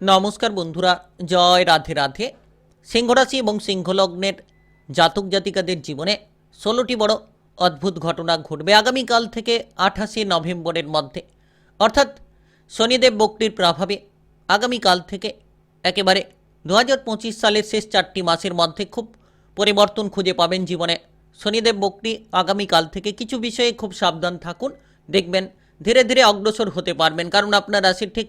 নমস্কার বন্ধুরা, জয় রাধে রাধে। সিংহরাশি এবং সিংহলগ্নের জাতক জাতিকাদের জীবনে ষোলোটি বড় অদ্ভুত ঘটনা ঘটবে আগামীকাল থেকে আঠাশে নভেম্বরের মধ্যে। অর্থাৎ শনিদেব বক্তির প্রভাবে আগামীকাল থেকে একেবারে দু হাজার পঁচিশ সালের শেষ চারটি মাসের মধ্যে খুব পরিবর্তন খুঁজে পাবেন জীবনে শনিদেব বক্তি আগামীকাল থেকে। কিছু বিষয়ে খুব সাবধান থাকুন, দেখবেন ধীরে ধীরে অগ্রসর হতে পারবেন। কারণ আপনার রাশির ঠিক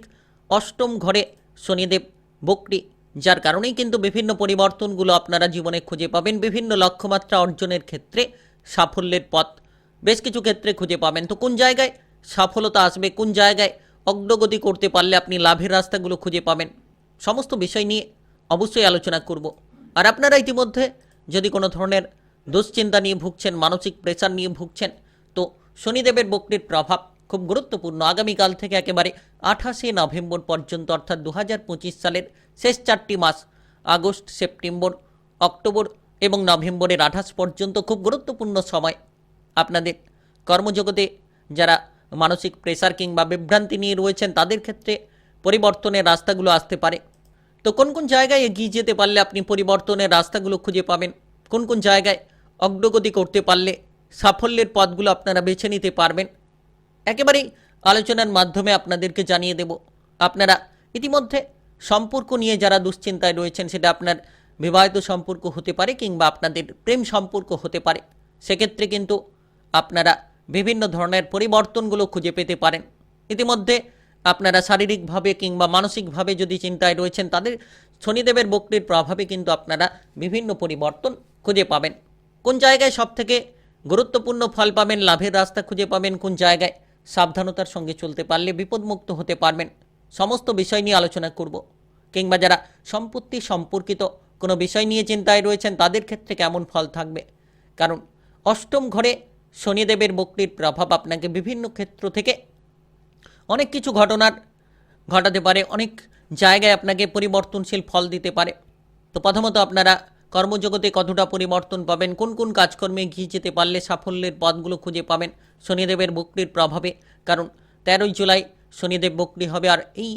অষ্টম ঘরে শনিদেব বক্রি, যার কারণেই কিন্তু বিভিন্ন পরিবর্তনগুলো আপনারা জীবনে খুঁজে পাবেন, বিভিন্ন লক্ষ্যমাত্রা অর্জনের ক্ষেত্রে সাফল্যের পথ। বেশ কিছু ক্ষেত্রে খুঁজে পাবেন। তো কোন জায়গায় সফলতা আসবে, কোন জায়গায় অগ্রগতি করতে পারলে আপনি লাভের রাস্তাগুলো খুঁজে পাবেন, সমস্ত বিষয় নিয়ে অবশ্যই আলোচনা করব। আর আপনারা ইতিমধ্যে যদি কোনো ধরনের দুশ্চিন্তা নিয়ে ভুগছেন, মানসিক প্রেশার নিয়ে ভুগছেন, তো শনিদেবের বক্রির প্রভাব খুব গুরুত্বপূর্ণ। আগামীকাল থেকে একেবারে আঠাশে নভেম্বর পর্যন্ত, অর্থাৎ দু হাজার পঁচিশ সালের শেষ চারটি মাস, আগস্ট, সেপ্টেম্বর, অক্টোবর এবং নভেম্বরের আঠাশ পর্যন্ত খুব গুরুত্বপূর্ণ সময় আপনাদের কর্মজগতে। যারা মানসিক প্রেসার কিংবা বিভ্রান্তি নিয়ে রয়েছেন, তাদের ক্ষেত্রে পরিবর্তনের রাস্তাগুলো আসতে পারে। তো কোন কোন জায়গায় এগিয়ে যেতে পারলে আপনি পরিবর্তনের রাস্তাগুলো খুঁজে পাবেন? কোন কোন জায়গায় অগ্রগতি করতে পারলে সাফল্যের পথগুলো আপনারা বেছে নিতে পারবেন? একেবারেই আলোচনার মাধ্যমে আপনাদেরকে জানিয়ে দেব। আপনারা ইতিমধ্যে সম্পর্ক নিয়ে যারা দুশ্চিন্তায় রয়েছেন, সেটা আপনার বিবাহিত সম্পর্ক হতে পারে কিংবা আপনাদের প্রেম সম্পর্ক হতে পারে। সেক্ষেত্রে কিন্তু আপনারা বিভিন্ন ধরনের পরিবর্তনগুলো খুঁজে পেতে পারেন। ইতিমধ্যে আপনারা শারীরিকভাবে কিংবা মানসিকভাবে যদি চিন্তায় রয়েছেন, তাদের শনিদেবের বক্রির প্রভাবে কিন্তু আপনারা বিভিন্ন পরিবর্তন খুঁজে পাবেন। কোন জায়গায় সবথেকে গুরুত্বপূর্ণ ফল পাবেন, লাভের রাস্তা খুঁজে পাবেন, কোন জায়গায় সাবধানতার সঙ্গে চলতে পারলে বিপদমুক্ত হতে পারবেন। সমস্ত বিষয় নিয়ে আলোচনা করব। কিংবা যারা সম্পত্তি সম্পর্কিত কোনো বিষয় নিয়ে চিন্তায় রয়েছেন, তাদের ক্ষেত্রে কেমন ফল থাকবে? কারণ অষ্টম ঘরে শনিদেবের বক্রির প্রভাব আপনাকে বিভিন্ন ক্ষেত্র থেকে অনেক কিছু ঘটনার, ঘটাতে পারে, অনেক জায়গায় আপনাকে পরিবর্তনশীল ফল দিতে পারে। তো প্রথমত আপনারা কর্মজগতে কতটা পরিবর্তন পাবেন, কোন কোন কাজকর্মে এগিয়ে যেতে পারলে সাফল্যের পথগুলো খুঁজে পাবেন শনিদেবের বক্রির প্রভাবে। কারণ তেরোই জুলাই শনিদেব বক্রি হবে আর এই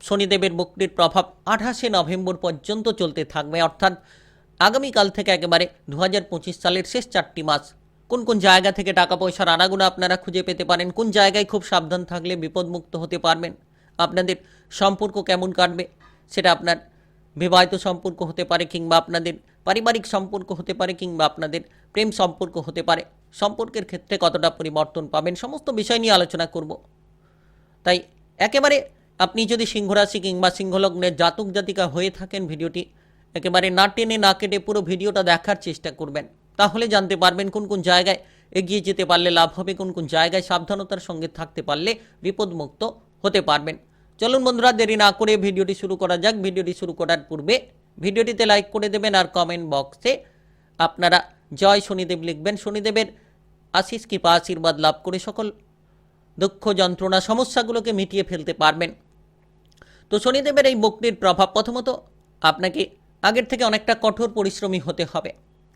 শনিদেবের বক্রির প্রভাব আঠাশে নভেম্বর পর্যন্ত চলতে থাকবে। অর্থাৎ আগামীকাল থেকে একেবারে দু হাজার পঁচিশ সালের শেষ চারটি মাস। কোন কোন জায়গা থেকে টাকা পয়সার আনাগুলো আপনারা খুঁজে পেতে পারেন, কোন জায়গায় খুব সাবধান থাকলে বিপদমুক্ত হতে পারবেন, আপনাদের সম্পর্ক কেমন কাটবে, সেটা আপনার বিবাহিত সম্পর্ক হতে পারে কিংবা আপনাদের পারিবারিক সম্পর্ক হতে পারে কিংবা আপনাদের প্রেম সম্পর্ক হতে পারে, সম্পর্কের ক্ষেত্রে কতটা পরিবর্তন পাবেন সমস্ত বিষয় নিয়ে আলোচনা করব। তাই একেবারে আপনি যদি সিংহরাশি কিংবা সিংহলগ্নের জাতক জাতিকা হয়ে থাকেন ভিডিওটি, একেবারে না টেনে না কেটে পুরো ভিডিওটা দেখার চেষ্টা করবেন। তাহলে জানতে পারবেন কোন কোন জায়গায় এগিয়ে যেতে পারলে লাভ হবে, কোন কোন জায়গায় সাবধানতার সঙ্গে থাকতে পারলে বিপদমুক্ত হতে পারবেন। চলুন বন্ধুরা, দেরি না করে ভিডিওটি শুরু করা যাক। ভিডিওটি শুরু করার পূর্বে ভিডিওটিতে লাইক করে দেবেন আর কমেন্ট বক্সে আপনারা জয় শনিদেব লিখবেন। শনিদেবের আশিস কৃপা, আশীর্বাদ লাভ করে সকল দুঃখ, যন্ত্রণা, সমস্যাগুলোকে মিটিয়ে ফেলতে পারবেন। তো শনিদেবের এই বক্রির প্রভাব প্রথমত আপনাকে আগের থেকে অনেকটা কঠোর পরিশ্রমী হতে হবে।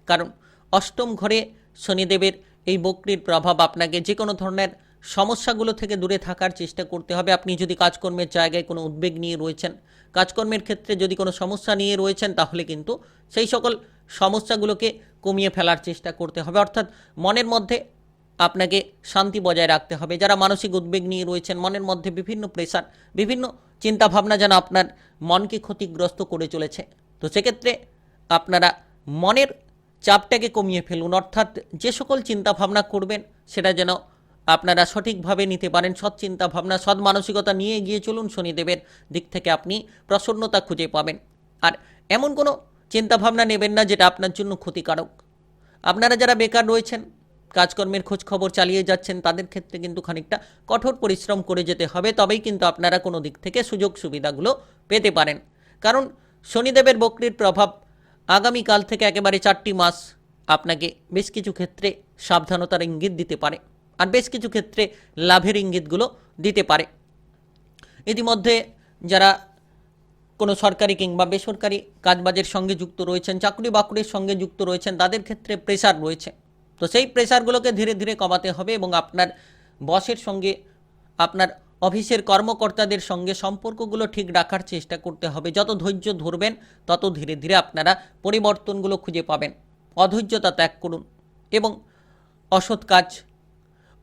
কারণ অষ্টম ঘরে শনিদেবের এই বক্রির প্রভাব আপনাকে যে কোনো ধরনের সমস্যাগুলো থেকে দূরে থাকার চেষ্টা করতে হবে। আপনি যদি কাজকর্মের জায়গায় কোনো উদ্বেগ নিয়ে রয়েছেন, কাজকর্মের ক্ষেত্রে যদি কোনো সমস্যা নিয়ে রয়েছেন, তাহলে কিন্তু সেই সকল সমস্যাগুলোকে কমিয়ে ফেলার চেষ্টা করতে হবে। অর্থাৎ মনের মধ্যে আপনাকে শান্তি বজায় রাখতে হবে। যারা মানসিক উদ্বেগ নিয়ে রয়েছেন, মনের মধ্যে বিভিন্ন প্রেশার বিভিন্ন চিন্তাভাবনা যেন আপনার মনকে ক্ষতিগ্রস্ত করে চলেছে। তো সেক্ষেত্রে আপনারা মনের চাপটাকে কমিয়ে ফেলুন। অর্থাৎ যে সকল চিন্তাভাবনা করবেন, সেটা যেন আপনারা সঠিকভাবে নিতে পারেন সৎ চিন্তা ভাবনা, সৎ মানসিকতা নিয়ে গিয়ে চলুন শনিদেবের দিক থেকে আপনি প্রসন্নতা খুঁজে পাবেন। আর এমন কোনো চিন্তাভাবনা নেবেন না যেটা আপনার জন্য ক্ষতিকারক। আপনারা যারা বেকার রয়েছেন, কাজকর্মের খবর চালিয়ে যাচ্ছেন, তাদের ক্ষেত্রে কিন্তু খানিকটা কঠোর পরিশ্রম করে যেতে হবে, তবেই কিন্তু আপনারা কোনো দিক থেকে সুযোগ সুবিধাগুলো পেতে পারেন। কারণ শনিদেবের বক্রির প্রভাব আগামীকাল থেকে একেবারে চারটি মাস আপনাকে বেশ কিছু ক্ষেত্রে সাবধানতার ইঙ্গিত দিতে পারে। আর বেশ কিছু ক্ষেত্রে লাভের ইঙ্গিতগুলো দিতে পারে। ইতিমধ্যে যারা কোনো সরকারি কিংবা বেসরকারি কাজবাজের সঙ্গে যুক্ত রয়েছেন চাকরি বাকরির সঙ্গে যুক্ত রয়েছেন, তাদের ক্ষেত্রে প্রেশার রয়েছে। তো সেই প্রেশারগুলোকে ধীরে ধীরে কমাতে হবে এবং আপনার বসের সঙ্গে, আপনার অফিসের কর্মকর্তাদের সঙ্গে সম্পর্কগুলো ঠিক রাখার চেষ্টা করতে হবে। যত ধৈর্য ধরবেন, তত ধীরে ধীরে আপনারা পরিবর্তনগুলো খুঁজে পাবেন। অধৈর্যতা ত্যাগ করুন এবং অসৎ কাজ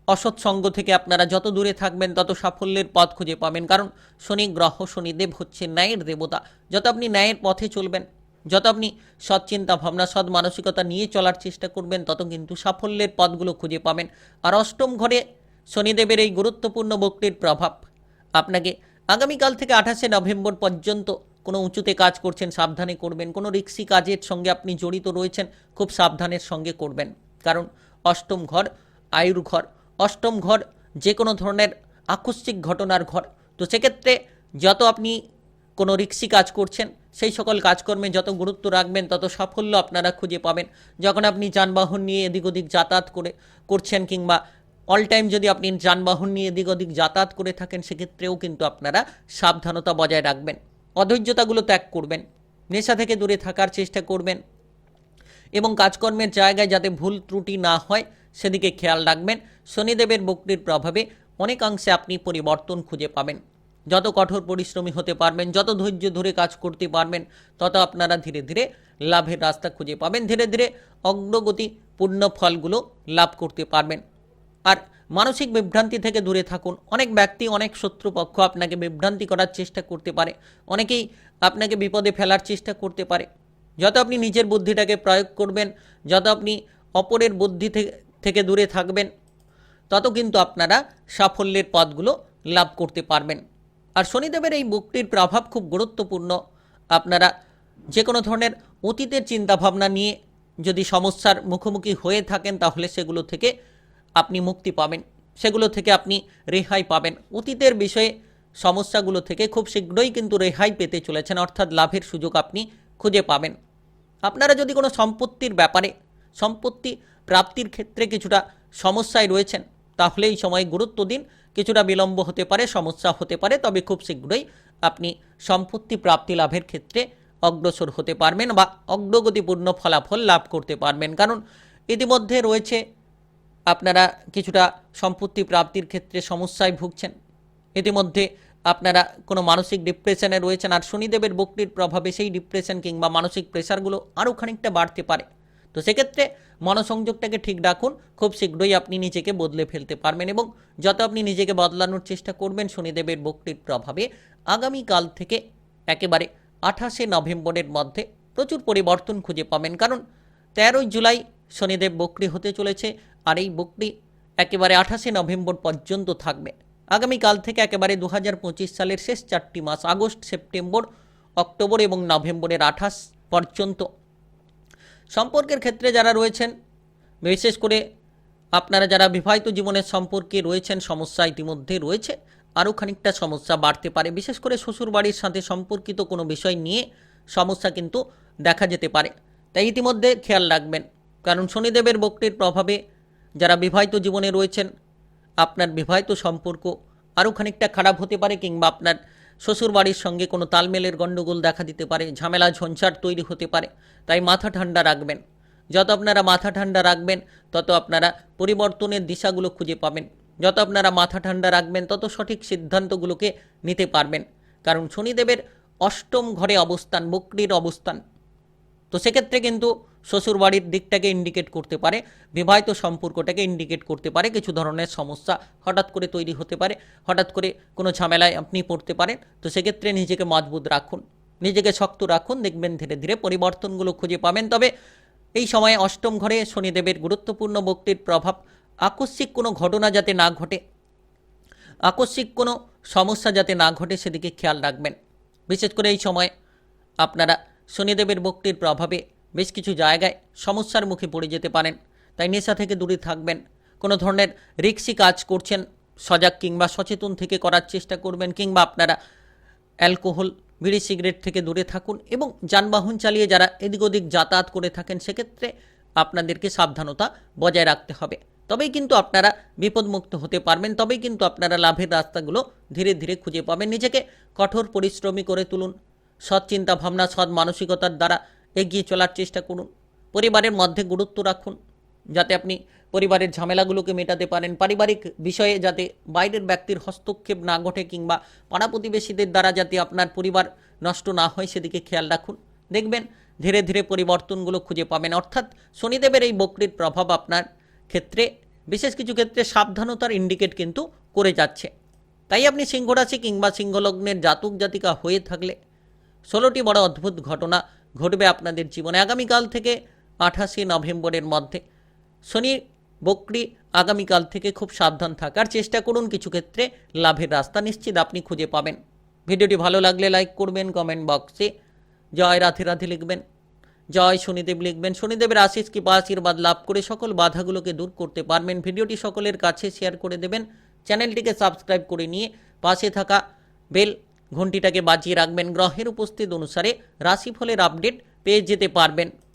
অসৎ সঙ্গ থেকে আপনারা যত দূরে থাকবেন, তত সাফল্যের পথ খুঁজে পাবেন। কারণ শনি গ্রহ শনিদেব হচ্ছে ন্যায়ের দেবতা। যত আপনি ন্যায়ের পথে চলবেন, যত আপনি সৎ চিন্তা ভাবনা, সৎ মানসিকতা নিয়ে চলার চেষ্টা করবেন, তত কিন্তু সাফল্যের পথগুলো খুঁজে পাবেন। আর অষ্টম ঘরে শনিদেবের এই গুরুত্বপূর্ণ বক্তির প্রভাব। আপনাকে আগামীকাল থেকে আঠাশে নভেম্বর পর্যন্ত কোনো উঁচুতে কাজ করছেন, সাবধানে করবেন, কোনো রিক্সি কাজের সঙ্গে আপনি জড়িত রয়েছেন, খুব সাবধানের সঙ্গে করবেন। কারণ অষ্টম ঘর, আয়ুর ঘর। অষ্টম ঘর যে কোনো ধরনের আকস্মিক ঘটনার ঘর। তো সেক্ষেত্রে যত আপনি কোনো রিক্সি কাজ করছেন, সেই সকল কাজকর্মে যত গুরুত্ব রাখবেন, তত সাফল্য আপনারা খুঁজে পাবেন। যখন আপনি যানবাহন নিয়ে এদিক ওদিক যাতায়াত করে করছেন কিংবা অল টাইম যদি আপনি যানবাহন নিয়ে এদিক ওদিক যাতায়াত করে থাকেন, সেক্ষেত্রেও কিন্তু আপনারা সাবধানতা বজায় রাখবেন। অধৈর্যতাগুলো ত্যাগ করবেন। নেশা থেকে দূরে থাকার চেষ্টা করবেন এবং কাজকর্মের জায়গায় যাতে ভুল ত্রুটি না হয়, সেদিকে খেয়াল রাখবেন। শনিদেবের বক্রির প্রভাবে অনেকাংশে আপনি পরিবর্তন খুঁজে পাবেন। যত কঠোর পরিশ্রমী হতে পারবেন, যত ধৈর্য ধরে কাজ করতে পারবেন, তত আপনারা ধীরে ধীরে লাভের রাস্তা খুঁজে পাবেন। ধীরে ধীরে অগ্রগতি পূর্ণ ফলগুলো লাভ করতে পারবেন। আর মানসিক বিভ্রান্তি থেকে দূরে থাকুন। অনেক ব্যক্তি, অনেক শত্রুপক্ষ আপনাকে বিভ্রান্তি করার চেষ্টা করতে পারে। অনেকেই আপনাকে বিপদে ফেলার চেষ্টা করতে পারে। যত আপনি নিজের বুদ্ধিটাকে প্রয়োগ করবেন, যত আপনি অপরের বুদ্ধি থেকে থেকে দূরে থাকবেন তত কিন্তু আপনারা সাফল্যের পথগুলো লাভ করতে পারবেন। আর শনিদেবের এই মুক্তির প্রভাব খুব গুরুত্বপূর্ণ। আপনারা যে কোনো ধরনের অতীতের চিন্তাভাবনা নিয়ে যদি সমস্যার মুখোমুখি হয়ে থাকেন, তাহলে সেগুলো থেকে আপনি মুক্তি পাবেন। সেগুলো থেকে আপনি রেহাই পাবেন। অতীতের বিষয়ে সমস্যাগুলো থেকে খুব শীঘ্রই কিন্তু রেহাই পেতে চলেছেন, অর্থাৎ লাভের সুযোগ আপনি খুঁজে পাবেন। আপনারা যদি কোনো সম্পত্তির ব্যাপারে, সম্পত্তি প্রাপ্তির ক্ষেত্রে কিছুটা সমস্যায় রয়েছেন তাহলে এই সময় গুরুত্ব দিন। কিছুটা বিলম্ব হতে পারে, সমস্যা হতে পারে, তবে খুব শীঘ্রই আপনি সম্পত্তি প্রাপ্তি লাভের ক্ষেত্রে অগ্রসর হতে পারবেন বা অগ্রগতিপূর্ণ ফলাফল লাভ করতে পারবেন। কারণ ইতিমধ্যে রয়েছে, আপনারা কিছুটা সম্পত্তি প্রাপ্তির ক্ষেত্রে সমস্যায় ভুগছেন। ইতিমধ্যে আপনারা কোনো মানসিক ডিপ্রেশনে রয়েছেন আর শনিদেবের বক্রির প্রভাবে সেই ডিপ্রেশন কিংবা মানসিক প্রেশারগুলো আরও খানিকটা বাড়তে পারে। তো সেক্ষেত্রে মনসংযোগটাকে ঠিক রাখুন। খুব শীঘ্রই আপনি নিজেকে বদলে ফেলতে পারবেন এবং যত আপনি নিজেকে বদলানোর চেষ্টা করবেন শনিদেবের বক্রির প্রভাবে, আগামীকাল থেকে একেবারে আঠাশে নভেম্বরের মধ্যে প্রচুর পরিবর্তন খুঁজে পাবেন। কারণ তেরোই জুলাই শনিদেব বক্রি হতে চলেছে আর এই বক্রি একেবারে আঠাশে নভেম্বর পর্যন্ত থাকবে। আগামীকাল থেকে একেবারে দু হাজার পঁচিশ সালের শেষ চারটি মাস, আগস্ট, সেপ্টেম্বর, অক্টোবর এবং নভেম্বরের আঠাশ পর্যন্ত সম্পর্কের ক্ষেত্রে যারা রয়েছেন, বিশেষ করে আপনারা যারা বিবাহিত জীবনের সম্পর্কে রয়েছেন, সমস্যা ইতিমধ্যে রয়েছে, আরও খানিকটা সমস্যা বাড়তে পারে। বিশেষ করে শ্বশুরবাড়ির সাথে সম্পর্কিত কোনো বিষয় নিয়ে সমস্যা কিন্তু দেখা যেতে পারে। তাই ইতিমধ্যে খেয়াল রাখবেন, কারণ শনিদেবের বক্তির প্রভাবে যারা বিবাহিত জীবনে রয়েছেন, আপনার বিবাহিত সম্পর্ক আরও খানিকটা খারাপ হতে পারে কিংবা আপনার শ্বশুরবাড়ির সঙ্গে কোনো তালমেলের গণ্ডগোল দেখা দিতে পারে, ঝামেলা, ঝঞ্ঝাট তৈরি হতে পারে, তাই মাথা ঠান্ডা রাখবেন। যত আপনারা মাথা ঠান্ডা রাখবেন, তত আপনারা পরিবর্তনের দিশাগুলো খুঁজে পাবেন। যত আপনারা মাথা ঠান্ডা রাখবেন, তত সঠিক সিদ্ধান্তগুলোকে নিতে পারবেন। কারণ শনিদেবের অষ্টম ঘরে অবস্থান, বকরির অবস্থান। তো সেক্ষেত্রে কিন্তু শ্বশুরবাড়ির দিকটাকে ইন্ডিকেট করতে পারে, বিবাহিত সম্পর্কটাকে ইন্ডিকেট করতে পারে, কিছু ধরনের সমস্যা হঠাৎ করে তৈরি হতে পারে, হঠাৎ করে কোনো ঝামেলায় আপনি পড়তে পারেন। তো সেক্ষেত্রে নিজেকে মজবুত রাখুন, নিজেকে শক্ত রাখুন, দেখবেন ধীরে ধীরে পরিবর্তনগুলো খুঁজে পাবেন। তবে এই সময়ে অষ্টম ঘরে শনিদেবের গুরুত্বপূর্ণ বক্তির প্রভাব, আকস্মিক কোনো ঘটনা যাতে না ঘটে, আকস্মিক কোনো সমস্যা যাতে না ঘটে সেদিকে খেয়াল রাখবেন। বিশেষ করে এই সময় আপনারা শনিদেবের বক্তির প্রভাবে বেশ কিছু জায়গায় সমস্যার মুখে পড়ে যেতে পারেন। তাই নেশা থেকে দূরে থাকবেন। কোনো ধরনের রিক্সি কাজ করছেন, সজাগ কিংবা সচেতন থেকে করার চেষ্টা করবেন কিংবা আপনারা অ্যালকোহল, বিড়ি, সিগারেট থেকে দূরে থাকুন এবং যানবাহন চালিয়ে যারা এদিক ওদিক যাতায়াত করে থাকেন, সেক্ষেত্রে আপনাদেরকে সাবধানতা বজায় রাখতে হবে। তবেই কিন্তু আপনারা বিপদমুক্ত হতে পারবেন, তবেই কিন্তু আপনারা লাভের রাস্তাগুলো ধীরে ধীরে খুঁজে পাবেন। নিজেকে কঠোর পরিশ্রমী করে তুলুন সৎ চিন্তা ভাবনা সৎ মানসিকতার দ্বারা এগিয়ে চলার চেষ্টা করুন। পরিবারের মধ্যে গুরুত্ব রাখুন, যাতে আপনি পরিবারের ঝামেলাগুলোকে মেটাতে পারেন। পারিবারিক বিষয়ে যাতে বাইরের ব্যক্তির হস্তক্ষেপ না ঘটে কিংবা পাড়া প্রতিবেশীদের দ্বারা যাতে আপনার পরিবার নষ্ট না হয়, সেদিকে খেয়াল রাখুন। দেখবেন ধীরে ধীরে পরিবর্তনগুলো খুঁজে পাবেন। অর্থাৎ শনিদেবের এই বক্রির প্রভাব আপনার ক্ষেত্রে, বিশেষ কিছু ক্ষেত্রে সাবধানতার ইন্ডিকেট কিন্তু করে যাচ্ছে। তাই আপনি সিংহ রাশি কিংবা সিংহলগ্নের জাতক জাতিকা হয়ে থাকলে ষোলোটি বড় অদ্ভুত ঘটনা ঘটবে আপনাদের জীবনে আগামীকাল থেকে আঠাশে নভেম্বরের মধ্যে। শনি, বকরি আগামীকাল থেকে খুব সাবধান থাকার চেষ্টা করুন। কিছু ক্ষেত্রে লাভের রাস্তা নিশ্চিত আপনি খুঁজে পাবেন। ভিডিওটি ভালো লাগলে লাইক করবেন, কমেন্ট বক্সে জয় রাধে রাধে লিখবেন, জয় শনিদেব লিখবেন। শনিদেবের আশিস কৃপা আশীর্বাদ লাভ করে সকল বাধাগুলোকে দূর করতে পারবেন। ভিডিওটি সকলের কাছে শেয়ার করে দেবেন। চ্যানেলটিকে সাবস্ক্রাইব করে নিয়ে পাশে থাকা বেল ঘন্টিটাকে বাজিয়ে রাখবেন। গ্রহের উপস্থিত অনুসারে রাশিফলের আপডেট পেয়ে যেতে পারবেন।